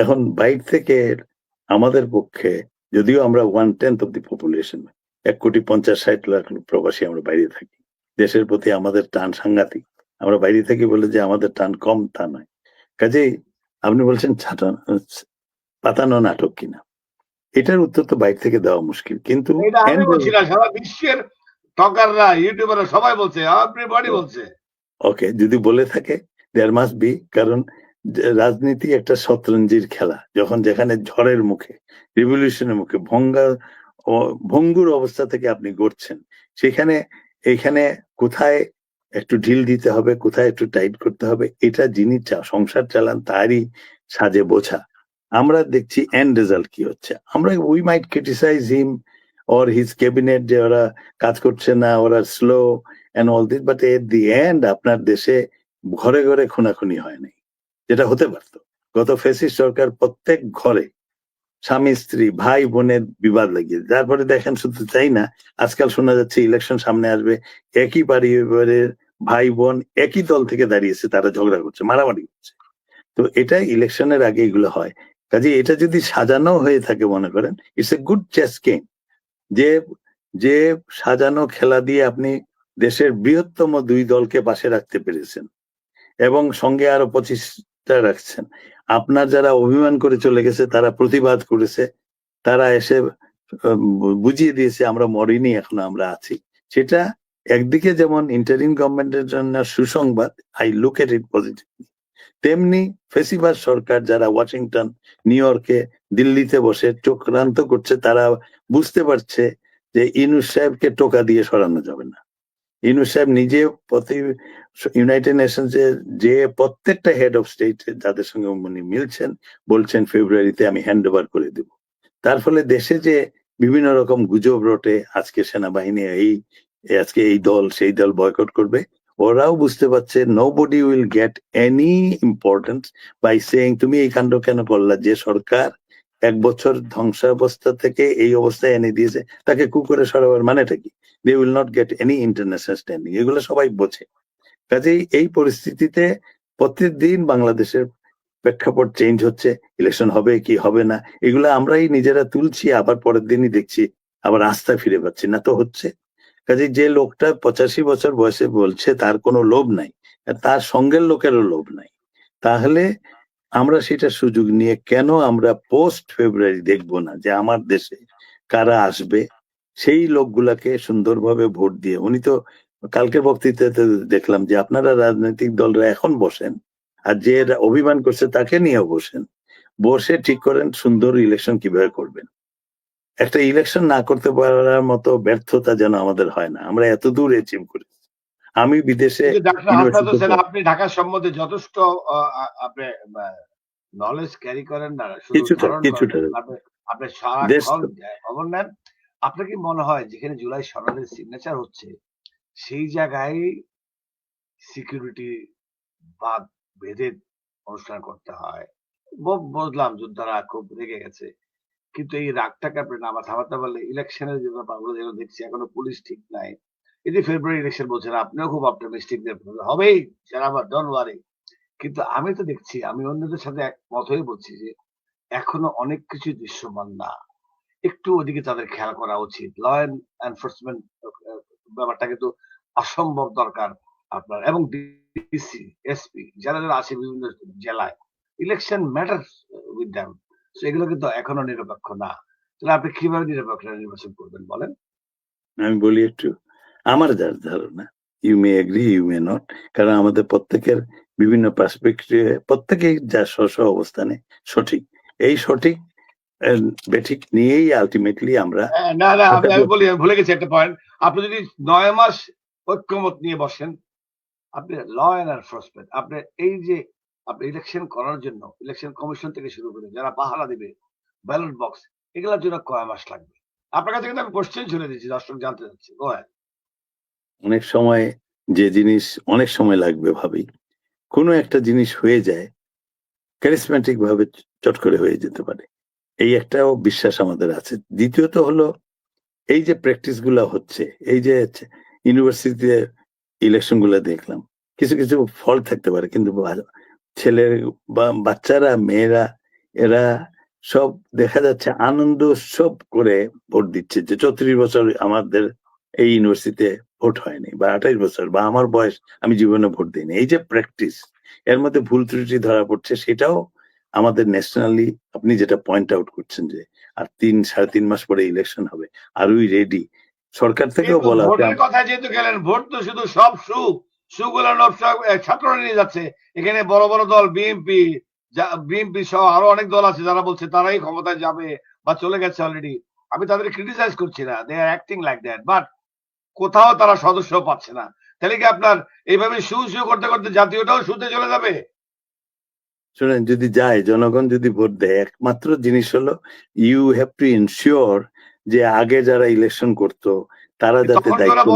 এখন বাইরে থেকে আমাদের পক্ষে যদিও আমরা one tenth of the population এক কোটি পঞ্চাশ ষাট লাখ প্রবাসী আমরা বাইরে থাকি। দেশের প্রতি আমাদের টান সাংঘাতিক। আমরা বাইরে থাকি বলে যে আমাদের টান কম তা নয়। কাজেই আপনি বলছেন পাতানো নাটক কিনা? এটার উত্তর তো বাইরে থেকে দেওয়া মুশকিল। কিন্তু সারা বিশ্বের টকাররা ইউটিউবাররা সবাই বলছে এভরিবডি বলছে। ওকে যদি বলে থাকে দেয়ার মাস্ট বি কারণ রাজনীতি একটা শতরঞ্জির খেলা, যখন যেখানে ঝড়ের মুখে রিভলিউশনের মুখে, ভঙ্গা ভঙ্গুর অবস্থা থেকে আপনি গড়ছেন, সেখানে, এখানে কোথায় একটু ঢিল দিতে হবে, কোথায় একটু টাইট করতে হবে, এটা যিনি সংসার চালান তারই সাজে বোঝা। আমরা দেখছি এন্ড রেজাল্ট কি হচ্ছে। আমরা we might criticize him or his cabinet যে ওরা কাজ করছে না, ওরা slow and all this but at the end আপনার দেশে ঘরে ঘরে খুনাখুনি হয় নাই। যেটা হতে পারতো। গত ফেসিস সরকার প্রত্যেক ঘরে স্বামী, স্ত্রী, ভাই, বোনের বিবাদ লাগিয়ে তারপরে দেখেন শুধু চাই না, আজকাল শোনা যাচ্ছে ইলেকশন সামনে আসবে, একই পরিবারের ভাই, বোন একই দল থেকে দাঁড়িয়েছে, তারা ঝগড়া করছে, মারামারি করছে। তো এটা ইলেকশনের আগে এগুলো হয়। কাজে এটা যদি সাজানো হয়ে থাকে, মনে করেন it's a good chess game যে যে সাজানো খেলা দিয়ে আপনি দেশের বৃহত্তম দুই দলকে পাশে রাখতে পেরেছেন। এবং সঙ্গে আরও পঁচিশটা রাখছেন। আপনার যারা অভিমান করে চলে গেছে, তারা প্রতিবাদ করেছে, তারা এসে বুঝিয়ে দিয়েছে, আমরা মরিনি, এখনও আমরা আছি। সেটা একদিকে যেমন ইন্টারিম গভর্নমেন্টের জন্য সুসংবাদ I look at it positively তেমনি ফেসিবাস সরকার যারা ওয়াশিংটন, নিউ ইয়র্কে, দিল্লিতে বসে চক্রান্ত করছে, তারা বুঝতে পারছে যে ইনুস সাহেবকে টোকা দিয়ে সরানো যাবে না। ইনুস সাহেব নিজে প্রতি ইউনাইটেড নেশনস এর যে প্রত্যেকটা হেড অফ স্টেট যাদের সঙ্গে উনি মিলছেন, বলছেন ফেব্রুয়ারিতে আমি হ্যান্ড ওভার করে দেব। তার ফলে দেশে যে বিভিন্ন রকম গুজব রটে, আজকে সেনাবাহিনী এই, আজকে এই দল, সেই দল বয়কট করবে, ওরাও বুঝতে পারছে nobody will get any importance by saying তুমি এই কাণ্ড কেন করলা? যে সরকার এক বছর ধ্বংসাবস্থা থেকে এই অবস্থায় এনে দিয়েছে, তাকে কুকুরে সরাবার মানেটা কি? They will not get any international standing এগুলো সবাই বোঝে। কাজেই এই পরিস্থিতিতে প্রতিদিন বাংলাদেশের প্রেক্ষাপট চেঞ্জ হচ্ছে ইলেকশন হবে কি হবে না, এগুলো আমরাই নিজেরা তুলছি, আবার পরের দিনই দেখছি, আবার আস্থা ফিরে পাচ্ছি, না তো হচ্ছে। কাজে যে লোকটা পঁচাশি বছর বয়সে বলছে, তার কোনো লোভ নাই তার সঙ্গের লোকেরও লোভ নাই। তাহলে আমরা সেটা সুযোগ নিয়ে কেন আমরা পোস্ট ফেব্রুয়ারি দেখব না যে আমার দেশে কারা আসবে? সেই লোকগুলাকে সুন্দরভাবে ভোট দিয়ে, উনি তো কালকের বক্তৃতাতে দেখলাম যে আপনারা রাজনৈতিক দলরা এখন বসেন আর যে অভিমান করছে তাকে নিয়ে বসেন। বসে ঠিক করেন সুন্দর ইলেকশন কীভাবে করবেন। একটা ইলেকশন না করতে পারার মতো ব্যর্থতা যেন আমাদের হয় না। আমরা এত দূর অ্যাচিভ করেছি। আমি বিদেশে আপনি ঢাকা সম্বন্ধে যথেষ্ট আপনি নলেজ ক্যারি করেন না। কিছুটা, কিছুটা। আপনি দেশ- খবর নেন। আপনার কি মনে হয় যেখানে জুলাই সনদের সিগনেচার হচ্ছে সেই জায়গায় সিকিউরিটি বাদ বেঁধে অনুষ্ঠান করতে হয়। বুঝলাম যোদ্ধারা খুব রেগে গেছে। কিন্তু এই রাগটাকে আপনি নামা, থামাতে পারলে ইলেকশনের যে ব্যাপারগুলো যেগুলো দেখছি এখনও পুলিশ ঠিক নাই। যে ফেব্রুয়ারি ইলেকশন বলছেন, আপনিও খুব অপটিমিস্টিক হবেই, যারা আবার ডন ওয়ারি কিন্তু আমি তো দেখছি, আমি অন্যদের সাথে একমত হয়ে বলছি যে, এখনও অনেক কিছু দৃশ্যমান না। একটু ওদিকে তাদের খেয়াল করা উচিত। ল এনফোর্সমেন্ট ব্যাপারটা কিন্তু অসম্ভব দরকার আপনার এবং ডিসি এসপি যারা যারা আছে বিভিন্ন জেলায় ইলেকশন ম্যাটার উইথ দ্যাম এগুলো কিন্তু এখনও নিরপেক্ষ না। তাহলে আপনি কীভাবে নিরপেক্ষ নির্বাচন করবেন বলেন? আমি বলি একটু আমার যার ধারণা you may agree you may not কারণ আমাদের প্রত্যেকের বিভিন্ন পার্সপেক্টিভে প্রত্যেকেই যা স্ব স্ব অবস্থানে সঠিক। এই সঠিক বেঠিক নিয়েই আলটিমেটলি আমরা হ্যাঁ, না না আমি বলি ভুলে গেছি একটা পয়েন্ট আপনি যদি নয় মাস ঐক্যমত নিয়ে বসেন, আপনি ল অ্যান্ড এনফোর্সমেন্ট আপনি এই যে আপনি ইলেকশন করার জন্য ইলেকশন কমিশন থেকে শুরু করে যারা পাহারা দিবে ব্যালট বক্স এগুলোর জন্য কয় মাস লাগবে? আপনার কাছে আমি কোশ্চেন দিচ্ছি, দর্শক জানতে চাচ্ছি অনেক সময় যে জিনিস অনেক সময় লাগবে ভাবি, কোনো একটা জিনিস হয়ে যায় ক্যারিসমেটিক ভাবে চট করে হয়ে যেতে পারে, এই একটাও বিশ্বাস আমাদের আছে। দ্বিতীয়ত হলো, এই যে প্র্যাকটিসগুলা হচ্ছে, এই যে ইউনিভার্সিটিতে ইলেকশনগুলা দেখলাম। কিছু কিছু ফল থাকতে পারে, কিন্তু বা- ছেলে বা, বাচ্চারা, মেয়েরা, এরা সব দেখা যাচ্ছে আনন্দ উৎসব করে ভোট দিচ্ছে যে, চৌত্রিশ বছর আমাদের এই ইউনিভার্সিটিতে ভোট হয়নি বা আঠাইশ বছর বা আমার বয়স আমি জীবনে ভোট দিইনি। এই যে প্র্যাকটিস এর মধ্যে ভুল ত্রুটি ধরা পড়ছে, সেটাও আমাদের ন্যাশনালি আপনি যেটা পয়েন্ট আউট করছেন যে, আর তিন, সাড়ে তিন মাস পরে ইলেকশন হবে আর উই রেডি সরকার থেকেও বলা ভোটের কথা যেহেতু গেলেন ভোট তো শুধু সব সু সুগুলো ছাত্ররা নিয়ে যাচ্ছে। এখানে বড় বড় দল বিএনপি বিএনপি সহ আরও অনেক দল আছে যারা বলছে তারাই ক্ষমতায় যাবে বা চলে গেছে অলরেডি আমি তাদের ক্রিটিসাইজ করছি না they are acting like that but কোথাও তারা সদস্য পাচ্ছে না। তাহলে কি আপনার এইভাবে শু শু করতে করতে জাতীয়টাও শুতে চলে যাবে? শুনেন যদি যায় জনগণ যদি ভোট দেয় একমাত্র জিনিস হলো ইউ হ্যাভ টু ইনশিওর যে আগে যারা ইলেকশন করতো তারা যাতে দায়িত্ব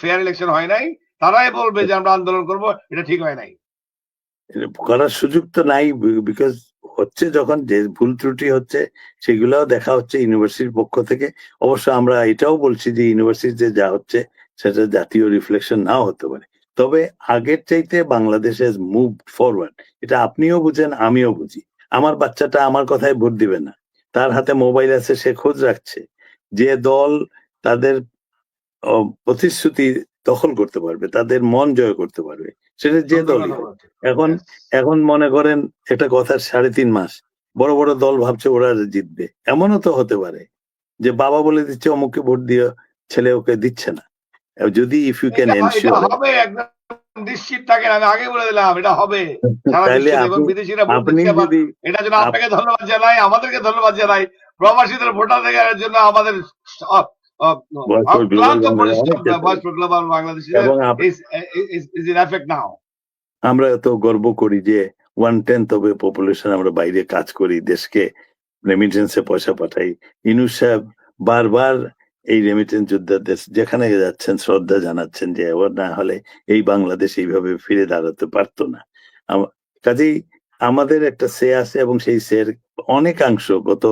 ফেয়ার ইলেকশন হয় নাই তারাই বলবে যে আমরা আন্দোলন করব এটা ঠিক হয় নাই। করার সুযোগ তো নাই বিকজ হচ্ছে যখন যে ভুল ত্রুটি হচ্ছে সেগুলোও দেখা হচ্ছে ইউনিভার্সিটির পক্ষ থেকে। অবশ্য আমরা এটাও বলছি যে ইউনিভার্সিটিতে যা হচ্ছে সেটা জাতীয় রিফ্লেকশন নাও হতে পারে। তবে আগের চাইতে বাংলাদেশ মুভ ফরওয়ার্ড এটা আপনিও বুঝেন আমিও বুঝি। আমার বাচ্চাটা আমার কথায় ভোট দিবে না। তার হাতে মোবাইল আছে সে খোঁজ রাখছে। যে দল তাদের প্রতিশ্রুতি দখল করতে পারবে তাদের মন জয় করতে পারবে সেটা যে দল এখন এখন মনে করেন একটা কথার সাড়ে তিন মাস বড় বড় দল ভাবছে ওরা জিতবে। এমনও তো হতে পারে যে বাবা বলে দিচ্ছে অমুককে ভোট দিয়ে ছেলে ওকে দিচ্ছে না। যদি ইফ ইউ ক্যান এনশিওর নিশ্চিত থাকেন আমি আগে বলে দিলাম এটা হবে। সারা বিশ্বে এবং বিদেশিরা এটা জন্য আপনাকে ধন্যবাদ জানাই আমাদেরকে ধন্যবাদ জানাই। প্রবাসীদের ভোটাধিকারের জন্য আমাদের. আমরা এত গর্ব করি যে ওয়ান টেন্থ অফ পপুলেশন আমরা বাইরে কাজ করি দেশকে রেমিটেন্সে পয়সা পাঠাই। ইনু সাহেব বারবার এই রেমিটেন্স যোদ্ধাদের যেখানে যাচ্ছেন, শ্রদ্ধা জানাচ্ছেন যে ও না হলে এই বাংলাদেশ এইভাবে ফিরে দাঁড়াতে পারতো না। কাজেই আমাদের একটা সে আছে এবং সেই সের অনেকাংশ গত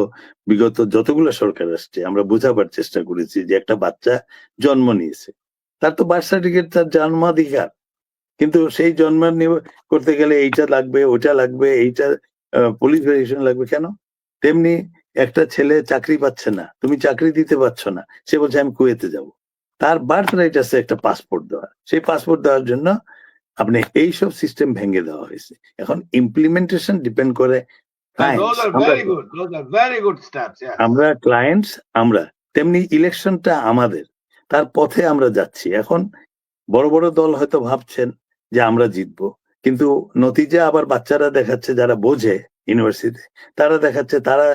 বিগত যতগুলো সরকার আসছে, আমরা বোঝাবার চেষ্টা করেছি যে একটা বাচ্চা জন্ম নিয়েছে। তার তো বার্থ সার্টিফিকেট তার জন্মাধিকার। কিন্তু সেই জন্ম করতে গেলে এইটা লাগবে ওটা লাগবে, এইটা পুলিশ ভেরিফিকেশন লাগবে কেন? তেমনি একটা ছেলে চাকরি পাচ্ছে না তুমি চাকরি দিতে পারছ না সে বলছে আমি কুয়েতে যাব। তার বার্থ রাইট আছে একটা পাসপোর্ট দেওয়ার। সেই পাসপোর্ট দেওয়ার জন্য আপনি এইসব সিস্টেম ভেঙে দেওয়া হয়েছে। এখন ইমপ্লিমেন্টেশন ডিপেন্ড করে. আমরা ক্লায়েন্টস আমরা তেমনি ইলেকশনটা আমাদের। তার পথে আমরা যাচ্ছি। এখন বড় বড় দল হয়তো ভাবছেন যে আমরা জিতবো কিন্তু নতিজা আবার বাচ্চারা দেখাচ্ছে যারা বোঝে ইউনিভার্সিটিতে তারা দেখাচ্ছে তারা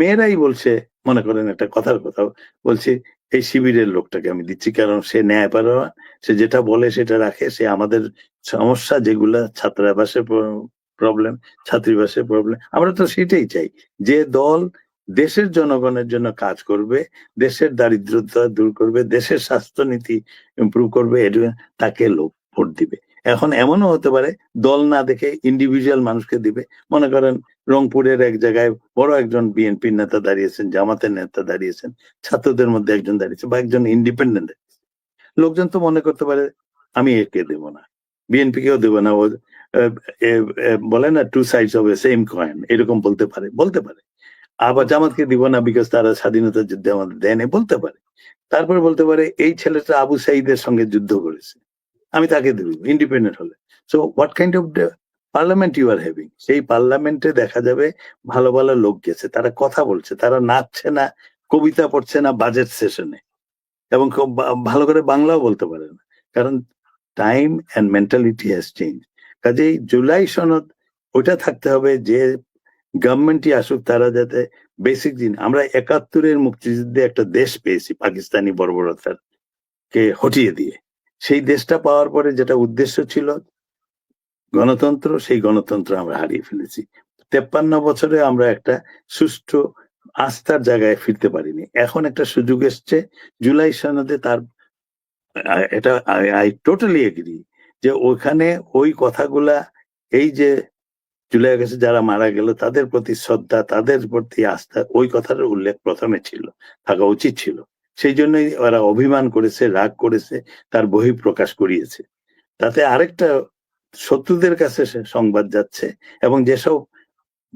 মেয়েরাই বলছে, মনে করেন একটা কথার কথা বলছি, এই শিবিরের লোকটাকে আমি দিচ্ছি, কারণ সে ন্যায় পারোয়া, সে যেটা বলে সেটা রাখে, সে আমাদের সমস্যা যেগুলা, ছাত্রাবাসে প্রবলেম ছাত্রীবাসের প্রবলেম আমরা তো সেটাই চাই, যে দল দেশের জনগণের জন্য কাজ করবে, দেশের দারিদ্রতা দূর করবে, দেশের স্বাস্থ্যনীতি ইমপ্রুভ করবে তাকে লোক ভোট দিবে। এখন এমনও হতে পারে, দল না দেখে ইন্ডিভিজুয়াল মানুষকে দিবে। মনে করেন রংপুরের এক জায়গায় বড় একজন বিএনপির নেতা দাঁড়িয়েছেন, জামাতের নেতা দাঁড়িয়েছেন, ছাত্রদের মধ্যে একজন দাঁড়িয়েছে বা একজন ইন্ডিপেন্ডেন্ট লোকজন তো মনে করতে পারে, আমি একে দেব না বিএনপি কেও দেবো না, ও বলে না two sides of a same coin এরকম বলতে পারে বলতে পারে। আবার জামাতকে দিব না বিকজ তারা স্বাধীনতা যুদ্ধে আমাদের দেয়নি, বলতে পারে। তারপর বলতে পারে, এই ছেলেটা আবু সাইদের সঙ্গে যুদ্ধ করেছে। আমি তাকে দেব ইন্ডিপেন্ডেন্ট হলে। So what kind of parliament you are having সেই পার্লামেন্টে দেখা যাবে ভালো ভালো লোক গেছে, তারা কথা বলছে, তারা নাচছে না, কবিতা পড়ছে না বাজেট সেশনে এবং ভালো করে বাংলাও বলতে পারে না। কারণ time and mentality has change কাজেই জুলাই সনদ ওটা থাকতে হবে যে গভর্নমেন্টই আসুক, তারা যাতে বেসিক দিন আমরা একাত্তরের মুক্তিযুদ্ধে একটা দেশ পেয়েছি, পাকিস্তানি বর্বরতার কে হটিয়ে দিয়ে। সেই দেশটা পাওয়ার পরে যেটা উদ্দেশ্য ছিল গণতন্ত্র, সেই গণতন্ত্র আমরা হারিয়ে ফেলেছি। তেপ্পান্ন বছরে আমরা একটা সুষ্ঠু আস্থার জায়গায় ফিরতে পারিনি। এখন একটা সুযোগ এসছে, জুলাই সনদে তার, এটা আই টোটালি এগ্রি যে ওখানে ওই কথাগুলা, এই যে জুলাই আগস্টে যারা মারা গেল, তাদের প্রতি শ্রদ্ধা, তাদের প্রতি আস্থা, ওই কথার উল্লেখ প্রথমে ছিল, থাকা উচিত ছিল। সেই জন্যই ওরা অভিমান করেছে, রাগ করেছে, তার বহি প্রকাশ করিয়েছে। তাতে আরেকটা শত্রুদের কাছে সংবাদ যাচ্ছে এবং যেসব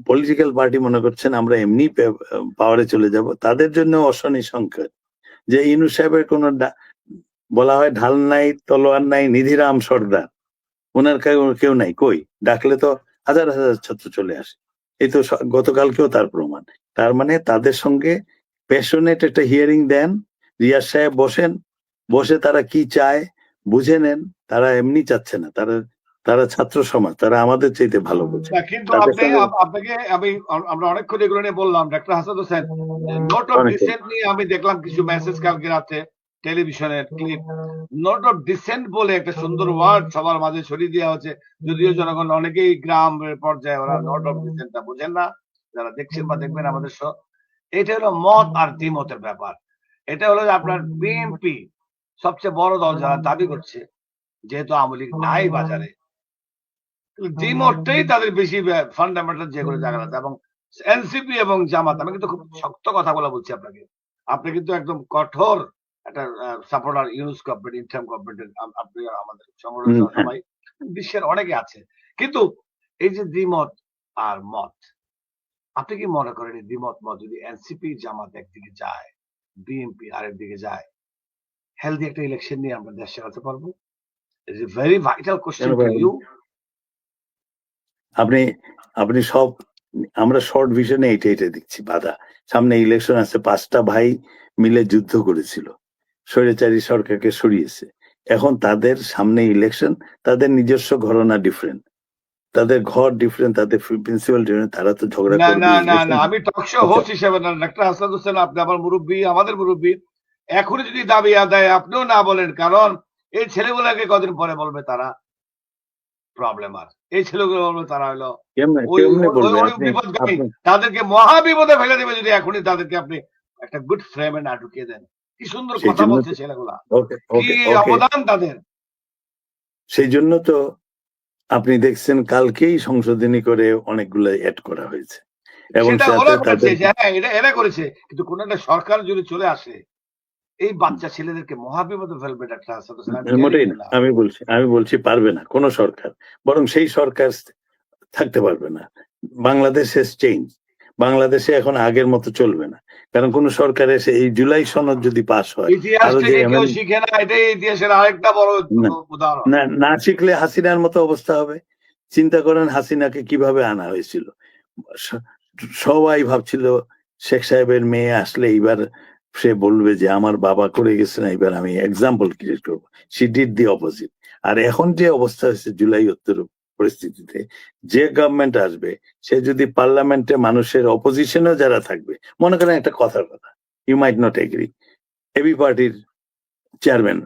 পলিটিক্যাল পার্টি মনে করছেন আমরা এমনি পাওয়ারে চলে যাব, তাদের জন্য অশনি সংকট যে ইনু সাহেবের কোন বলা হয় ঢাল নাই, তলোয়ার নাই, নিধিরাম সর্দার। ওনার কেউ নাই, কই? ডাকলে তো হাজার হাজার ছাত্র চলে আসে। এই তো গতকালকেও তার প্রমাণ। তার মানে তাদের সঙ্গে প্যাশনেট একটা হিয়ারিং দেন রিয়াজ সাহেব বসেন বসে তারা কি চায় বুঝে নেন তারা এমনি চাচ্ছে না তারা তারা ছাত্র সমাজ তারা আমাদের চাইতে ভালো বোঝে। কিন্তু আপনি আপনাকে আমি আমরা অনেকক্ষণ এগুলো নিয়ে বললাম। Doctor Hasan Hossain note of. Dissent নিয়ে আমি দেখলাম কিছু মেসেজ কালকে রাতে টেলিভিশনের ক্লিপ নোট অফ ডিসেন্ট বলে একটা সুন্দর ওয়ার্ড সবার মাঝে ছড়িয়ে দেওয়া হচ্ছে যদিও জনগণ অনেকেই গ্রাম পর্যায়ে ওরা নোট অফ ডিসেন্টটা বোঝেন না। যারা দেখছেন বা দেখবেন আমাদের শো এটা হলো মত আর দ্বিমতের ব্যাপার। এটা হলো আপনার বিএনপি সবচেয়ে বড় দল যারা দাবি করছে যেহেতু আওয়ামী লীগ নাই বাজারে। দ্বিমতটাই তাদের বেশি ফান্ডামেন্টাল যেগুলো জায়গা আছে। এবং এনসিপি এবং জামাত আমি কিন্তু খুব শক্ত কথা বলা বলছি আপনাকে। আপনি কিন্তু একদম কঠোর একটা সাপোর্টার ইউনুস গভর্নমেন্ট ইন্টার্ম গভর্নমেন্টের আপনি আমাদের সংগঠন সবাই বিশ্বের অনেকে আছে। কিন্তু এই যে দ্বিমত আর মত আপনি কি মনে করেন এই দ্বিমত মত যদি এনসিপি জামাত একদিকে যায় বিএনপি আরেক দিকে যায় হেলদি একটা ইলেকশন নিয়ে আমরা দেশ চালাতে পারব। ভেরি ভাইটাল কোশ্চেন ইউ আপনি আপনি সব আমরা শর্ট ভিশনে এইটা এটা দেখছি বাধা। সামনে ইলেকশন আছে পাঁচটা ভাই মিলে যুদ্ধ করেছিল। স্বৈরাচারী সরকারকে সরিয়েছে। এখন তাদের সামনে ইলেকশন তাদের নিজস্ব ঘটনা ডিফারেন্ট তাদের ঘর ডিফারেন্ট তাদের প্রিন্সিপাল ডিফারেন্ট তারা তো ঝগড়া না না না না আমি টক শো হোস্ট হিসেবে না ডাক্তার হাসান হোসেন আপনি আমার মুরব্বী আমাদের মুরব্বী। এখনই যদি দাবি আদায় আপনিও না বলেন কারণ এই ছেলেগুলোকে কদিন পরে বলবে তারা প্রবলেম আর। এই ছেলেগুলো বলবে তারা হলো তাদেরকে মহা বিপদে ফেলে দেবে যদি এখনই তাদেরকে আপনি একটা গুড ফ্রেমে না ঢুকিয়ে দেন। কি সুন্দর কথা বলছে ছেলেগুলা। কি অবদান তাদের? সেই জন্য তো আপনি দেখছেন কালকেই সংশোধনী করে অনেকগুলো অ্যাড করা হয়েছে। এবং হ্যাঁ এটা এরা করেছে। কিন্তু কোন একটা সরকার যদি চলে আসে এই বাচ্চা ছেলেদেরকে মহাবিপদে ফেলবে ডাক্তার মোটেই না। আমি বলছি আমি বলছি পারবে না কোন সরকার। বরং সেই সরকার থাকতে পারবে না। বাংলাদেশ হ্যাজ চেঞ্জ বাংলাদেশে এখন আগের মতো চলবে না। কারণ কোন সরকার এসে এই জুলাই সনদ যদি পাস হয় না শিখলে হাসিনার মতো অবস্থা হবে। চিন্তা করেন হাসিনাকে কীভাবে আনা হয়েছিল। সবাই ভাবছিল শেখ সাহেবের মেয়ে আসলে এইবার সে বলবে যে আমার বাবা করে গেছে না এবার আমি এক্সাম্পল ক্রিয়েট করব। সি ডিড দি অপোজিট আর এখন যে অবস্থা হয়েছে জুলাই উত্তর পরিস্থিতিতে যে গভর্নমেন্ট আসবে, সে যদি পার্লামেন্টে মানুষের অপোজিশনেও যারা থাকবে, মনে করেন একটা কথার কথা you might not agree AB পার্টির চেয়ারম্যান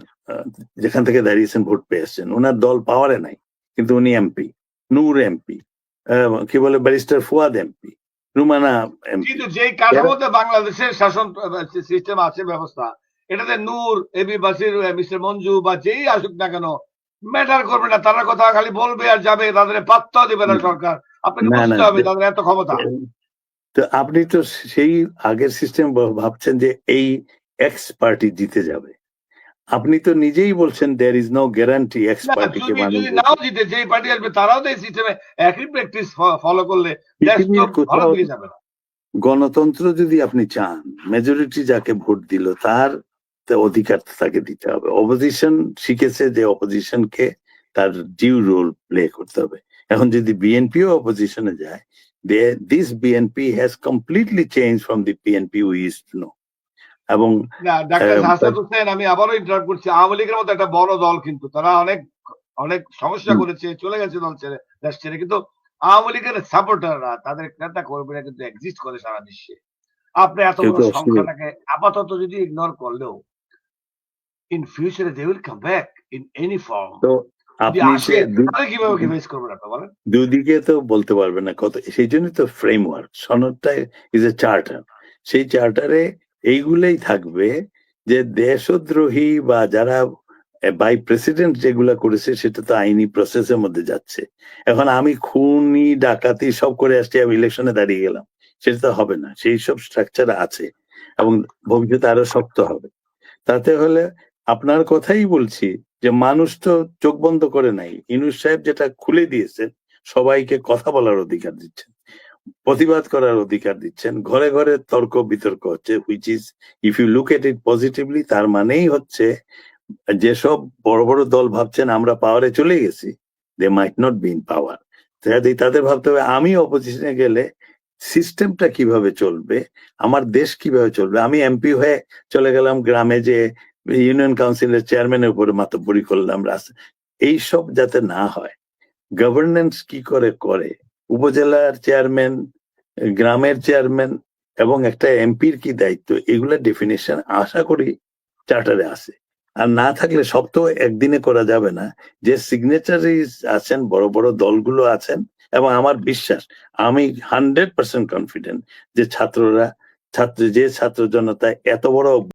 যেখান থেকে দাঁড়িয়েছেন, ভোট পেয়ে ওনার দল পাওয়ারে নাই, কিন্তু উনি এমপি নূর এমপি কি বলে ব্যারিস্টার ফুয়াদ এমপি রুমানা কিন্তু যেই কাঠামোতে বাংলাদেশের শাসন সিস্টেম আছে, ব্যবস্থা, এটাতে নূর এবি বাসির মিস্টার মঞ্জু বা যেই আসুক না কেন ম্যাটার করবে না তারা কথা খালি বলবে আর যাবে তাদের পাত্তা দেবে না সরকার। আপনাকে বুঝতে হবে তাদের এত ক্ষমতা। তো আপনি তো সেই আগের সিস্টেম ভাবছেন যে এই এক্স পার্টি জিতে যাবে। আপনি তো নিজেই বলছেন there is no guarantee X party মানুষ যদি নাও জিতে যেই পার্টি আসবে তারাও তো এই সিস্টেমে একই প্র্যাকটিস ফলো করলে ভালো দিকে যাবে না। গণতন্ত্র যদি আপনি চান মেজরিটি যাকে ভোট দিল তার অধিকার তাকে দিতে হবে। অপোজিশন শিখেছে যে অপোজিশনকে তার ডিউ রোল প্লে করতে হবে। এখন যদি বিএনপিও অপোজিশনে যায় this BNP has completely change from the BNP we to know এবং হোসেন আমি আবারও ইন্টারাপ্ট করছি। আওয়ামী লীগের মতো একটা বড় দল কিন্তু তারা অনেক অনেক সমস্যা করেছে চলে গেছে দল ছেড়ে দেশ ছেড়ে। কিন্তু আওয়ামী লীগের সাপোর্টাররা তাদের নেতা কর্মীরা কিন্তু এক্সিস্ট করে সারা বিশ্বে। আপনি এত বড় সংখ্যাটাকে আপাতত যদি ইগনোর করলেও ইন ফিউচারে they will come back in any form তো আপনি কীভাবে ফেস করবেন আপনি বলেন? দুদিকে তো বলতে পারবে না কত সেই জন্যই তো ফ্রেমওয়ার্ক সনদটা ইজ এ চার্টার সেই চার্টারে এইগুলোই থাকবে যে দেশদ্রোহী বা যারা বাই প্রেসিডেন্ট যেগুলা করেছে সেটা তো আইনি প্রসেসের মধ্যে যাচ্ছে। এখন আমি খুনি ডাকাতি সব করে আসছি আমি ইলেকশনে দাঁড়িয়ে গেলাম। সেটা তো হবে না সেই সব স্ট্রাকচার আছে। এবং ভবিষ্যতে আরও শক্ত হবে। তাতে হলে আপনার কথাই বলছি যে মানুষ তো চোখ বন্ধ করে নাই। ইনুস সাহেব যেটা খুলে দিয়েছেন, সবাইকে কথা বলার অধিকার দিচ্ছেন, প্রতিবাদ করার অধিকার দিচ্ছেন, ঘরে ঘরে তর্ক বিতর্ক হচ্ছে which is if you look at it positively তার মানেই হচ্ছে যেসব বড় বড় দল ভাবছেন আমরা পাওয়ারে চলে গেছি they might not be in power তাদের ভাবতে হবে, আমি অপোজিশনে গেলে সিস্টেমটা কীভাবে চলবে, আমার দেশ কীভাবে চলবে? আমি এমপি হয়ে চলে গেলাম গ্রামে যে ইউনিয়ন কাউন্সিলের চেয়ারম্যানের উপরে মাতব্বরি করলাম রাস্তা এইসব যাতে না হয় গভর্নেন্স কি করে করে, উপজেলার চেয়ারম্যান, গ্রামের চেয়ারম্যান এবং একটা এমপির কি দায়িত্ব এগুলোর ডেফিনেশন আশা করি চার্টারে আছে। আর না থাকলে সব তো একদিনে করা যাবে না, যে সিগনেচারিজ আছেন, বড় বড় দলগুলো আছেন এবং আমার বিশ্বাস, আমি হান্ড্রেড পার্সেন্ট কনফিডেন্ট যে ছাত্ররা, ছাত্র, যে ছাত্র জনতা এত বড়